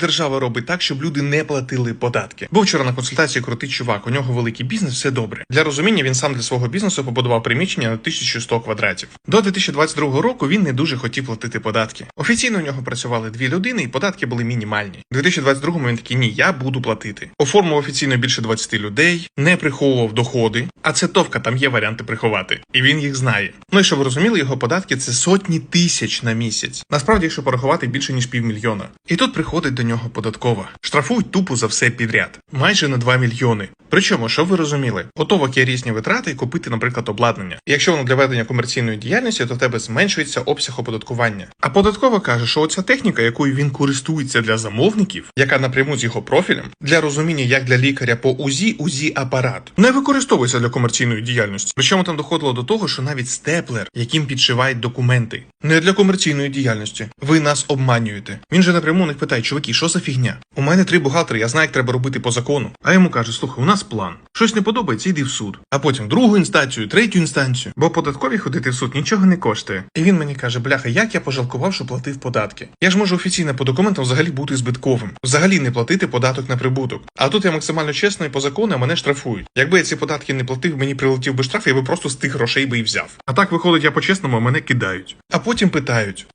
держава робить так, щоб люди не платили податки. Був вчора на консультації крутий чувак. У нього великий бізнес, все добре. Для розуміння він сам для свого бізнесу побудував приміщення на 1100 квадратів. До 2022 року він не дуже хотів платити податки. Офіційно у нього працювали дві людини, і податки були мінімальні. У 2022 він такий ні, я буду платити. Оформив офіційно більше 20 людей, не приховував доходи. А це товка, там є варіанти приховати, і він їх знає. Ну і щоб ви розуміли, його податки це сотні тисяч на місяць. Насправді, якщо порахувати більше ніж півмільйона. І тут приходить до нього податкова. Штрафують тупо за все підряд, майже на 2 мільйони. Причому, щоб ви розуміли, готово є різні витрати і купити, наприклад, обладнання. Якщо воно для ведення комерційної діяльності, то в тебе зменшується обсяг оподаткування. А податкова каже, що оця техніка, якою він користується для замовників, яка напряму з його профілем, для розуміння як для лікаря по УЗІ, УЗІ апарат, не використовується для комерційної діяльності. Причому там доходило до того, що навіть степлер, яким підшивають документи, не для комерційної діяльності. Ви нас обманюєте. Він же напряму них питає, чуваки, що за фігня? У мене три бухгалтери, я знаю, як треба робити по закону. А йому каже: слухай, у нас план. Щось не подобається, йди в суд. А потім другу інстанцію, третю інстанцію. Бо податкові ходити в суд нічого не коштує. І він мені каже: бляха, як я пожалкував, що платив податки. Я ж можу офіційно по документам взагалі бути збитковим, взагалі не платити податок на прибуток. А тут я максимально чесно і по закону мене штрафують. Якби я ці податки не платив, мені прилетів би штраф, я би просто з тих грошей би і взяв. А так виходить, я по-чесному, мене кидають. А потім питають: